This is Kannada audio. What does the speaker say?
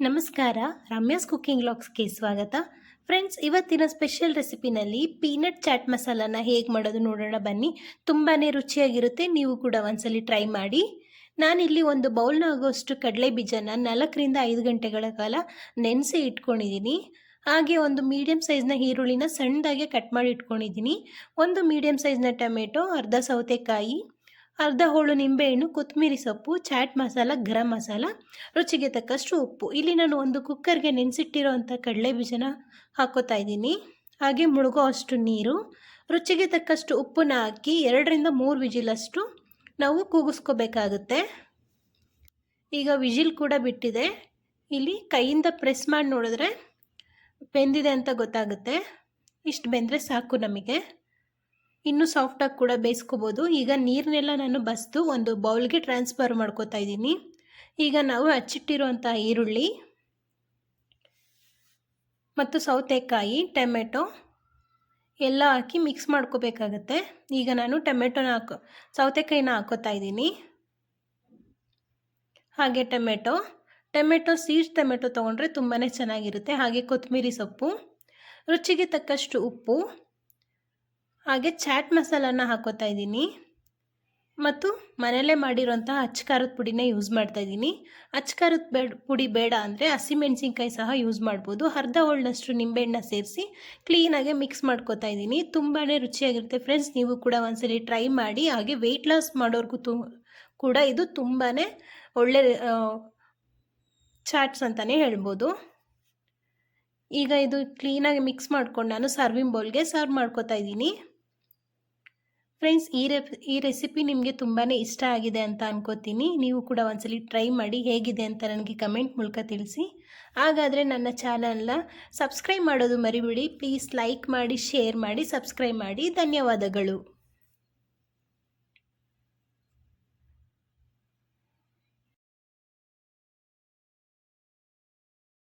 ನಮಸ್ಕಾರ, ರಮ್ಯಾಸ್ ಕುಕ್ಕಿಂಗ್ ಲಾಕ್ಸ್ಗೆ ಸ್ವಾಗತ. ಫ್ರೆಂಡ್ಸ್, ಇವತ್ತಿನ ಸ್ಪೆಷಲ್ ರೆಸಿಪಿನಲ್ಲಿ ಪೀನಟ್ ಚಾಟ್ ಮಸಾಲಾನ ಹೇಗೆ ಮಾಡೋದು ನೋಡೋಣ ಬನ್ನಿ. ತುಂಬಾ ರುಚಿಯಾಗಿರುತ್ತೆ, ನೀವು ಕೂಡ ಒಂದ್ಸಲಿ ಟ್ರೈ ಮಾಡಿ. ನಾನಿಲ್ಲಿ ಒಂದು ಬೌಲ್ನ ಆಗೋಷ್ಟು ಕಡಲೆ ಬೀಜನ ನಾಲ್ಕರಿಂದ ಐದು ಗಂಟೆಗಳ ಕಾಲ ನೆನೆಸಿ ಇಟ್ಕೊಂಡಿದ್ದೀನಿ. ಹಾಗೆ ಒಂದು ಮೀಡಿಯಮ್ ಸೈಜ್ನ ಈರುಳ್ಳಿನ ಸಣ್ಣದಾಗೆ ಕಟ್ ಮಾಡಿ ಇಟ್ಕೊಂಡಿದ್ದೀನಿ. ಒಂದು ಮೀಡಿಯಮ್ ಸೈಜ್ನ ಟೊಮೆಟೊ, ಅರ್ಧ ಸೌತೆಕಾಯಿ ಅರ್ಧ ಹೋಳು ನಿಂಬೆಹಣ್ಣು ಕೊತ್ತಂಬರಿ ಸೊಪ್ಪು, ಚಾಟ್ ಮಸಾಲ, ಗರಂ ಮಸಾಲ, ರುಚಿಗೆ ತಕ್ಕಷ್ಟು ಉಪ್ಪು. ಇಲ್ಲಿ ನಾನು ಒಂದು ಕುಕ್ಕರ್ಗೆ ನೆನೆಸಿಟ್ಟಿರೋ ಅಂಥ ಕಡಲೆ ಬೀಜನ ಹಾಕೋತಾ ಇದ್ದೀನಿ. ಹಾಗೆ ಮುಳುಗೋ ಅಷ್ಟು ನೀರು. ರುಚಿಗೆ ತಕ್ಕಷ್ಟು ಉಪ್ಪನ್ನ ಹಾಕಿ ಎರಡರಿಂದ ಮೂರು ವಿಜಿಲಷ್ಟು ನಾವು ಕೂಗಿಸ್ಕೋಬೇಕಾಗುತ್ತೆ. ಈಗ ವಿಜಿಲ್ ಕೂಡ ಬಿಟ್ಟಿದೆ. ಇಲ್ಲಿ ಕೈಯಿಂದ ಪ್ರೆಸ್ ಮಾಡಿ ನೋಡಿದ್ರೆ ಬೆಂದಿದೆ ಅಂತ ಗೊತ್ತಾಗುತ್ತೆ. ಇಷ್ಟು ಬೆಂದರೆ ಸಾಕು ನಮಗೆ. ಇನ್ನೂ ಸಾಫ್ಟಾಗಿ ಕೂಡ ಬೇಯಿಸ್ಕೋಬೋದು. ಈಗ ನೀರನ್ನೆಲ್ಲ ನಾನು ಬಸ್ದು ಒಂದು ಬೌಲ್ಗೆ ಟ್ರಾನ್ಸ್ಫರ್ ಮಾಡ್ಕೋತಾ ಇದ್ದೀನಿ. ಈಗ ನಾವು ಹಚ್ಚಿಟ್ಟಿರುವಂಥ ಈರುಳ್ಳಿ, ಮತ್ತು ಸೌತೆಕಾಯಿ, ಟೊಮೆಟೊ ಎಲ್ಲ ಹಾಕಿ ಮಿಕ್ಸ್ ಮಾಡ್ಕೋಬೇಕಾಗತ್ತೆ. ಈಗ ನಾನು ಟೊಮೆಟೊನ ಹಾಕೋ, ಸೌತೆಕಾಯಿನ ಹಾಕೋತಾ ಇದ್ದೀನಿ. ಹಾಗೆ ಟೊಮೆಟೊ ಟೊಮೆಟೊ ಸೀಡ್ಸ್ ಟೊಮೆಟೊ ತೊಗೊಂಡ್ರೆ ತುಂಬಾ ಚೆನ್ನಾಗಿರುತ್ತೆ. ಹಾಗೆ ಕೊತ್ತಂಬರಿ ಸೊಪ್ಪು, ರುಚಿಗೆ ತಕ್ಕಷ್ಟು ಉಪ್ಪು ಹಾಗೆ ಚಾಟ್ ಮಸಾಲಾನ ಹಾಕೋತಾ ಇದ್ದೀನಿ. ಮತ್ತು ಮನೆಯಲ್ಲೇ ಮಾಡಿರೋಂಥ ಖಾರದ ಪುಡಿನ ಯೂಸ್ ಮಾಡ್ತಾ ಇದ್ದೀನಿ. ಅಚ್ಚಕಾರದ ಬೇಡ, ಪುಡಿ ಬೇಡ ಅಂದರೆ ಹಸಿಮೆಣ್ಸಿನ್ಕಾಯಿ ಸಹ ಯೂಸ್ ಮಾಡ್ಬೋದು. ಅರ್ಧ ಹೋಳ್ನಷ್ಟು ನಿಂಬೆಹಣ್ಣ ಸೇರಿಸಿ ಕ್ಲೀನಾಗೆ ಮಿಕ್ಸ್ ಮಾಡ್ಕೋತಾ ಇದ್ದೀನಿ. ತುಂಬಾ ರುಚಿಯಾಗಿರುತ್ತೆ ಫ್ರೆಂಡ್ಸ್ ನೀವು ಕೂಡ ಒಂದ್ಸಲಿ ಟ್ರೈ ಮಾಡಿ. ಹಾಗೆ ವೆಯ್ಟ್ ಲಾಸ್ ಮಾಡೋರ್ಗೂ ತು, ಕೂಡ ಇದು ತುಂಬಾ ಒಳ್ಳೆ ಚಾಟ್ಸ್ ಅಂತಲೇ ಹೇಳ್ಬೋದು. ಈಗ ಇದು ಕ್ಲೀನಾಗಿ ಮಿಕ್ಸ್ ಮಾಡ್ಕೊಂಡು ನಾನು ಸರ್ವಿಂಗ್ ಬೌಲ್ಗೆ ಸರ್ವ್ ಮಾಡ್ಕೋತಾ ಇದ್ದೀನಿ. ಫ್ರೆಂಡ್ಸ್ ಈ ರೆಪ್ ಈ ರೆಸಿಪಿ ನಿಮಗೆ ತುಂಬಾ ಇಷ್ಟ ಆಗಿದೆ ಅಂತ ಅನ್ಕೋತೀನಿ. ನೀವು ಕೂಡ ಒಂದ್ಸಲಿ ಟ್ರೈ ಮಾಡಿ ಹೇಗಿದೆ ಅಂತ ನನಗೆ ಕಮೆಂಟ್ ಮೂಲಕ ತಿಳಿಸಿ. ಹಾಗಾದರೆ ನನ್ನ ಚಾನಲ್ನ ಸಬ್ಸ್ಕ್ರೈಬ್ ಮಾಡೋದು ಮರಿಬಿಡಿ. ಪ್ಲೀಸ್ ಲೈಕ್ ಮಾಡಿ ಶೇರ್ ಮಾಡಿ ಸಬ್ಸ್ಕ್ರೈಬ್ ಮಾಡಿ. ಧನ್ಯವಾದಗಳು.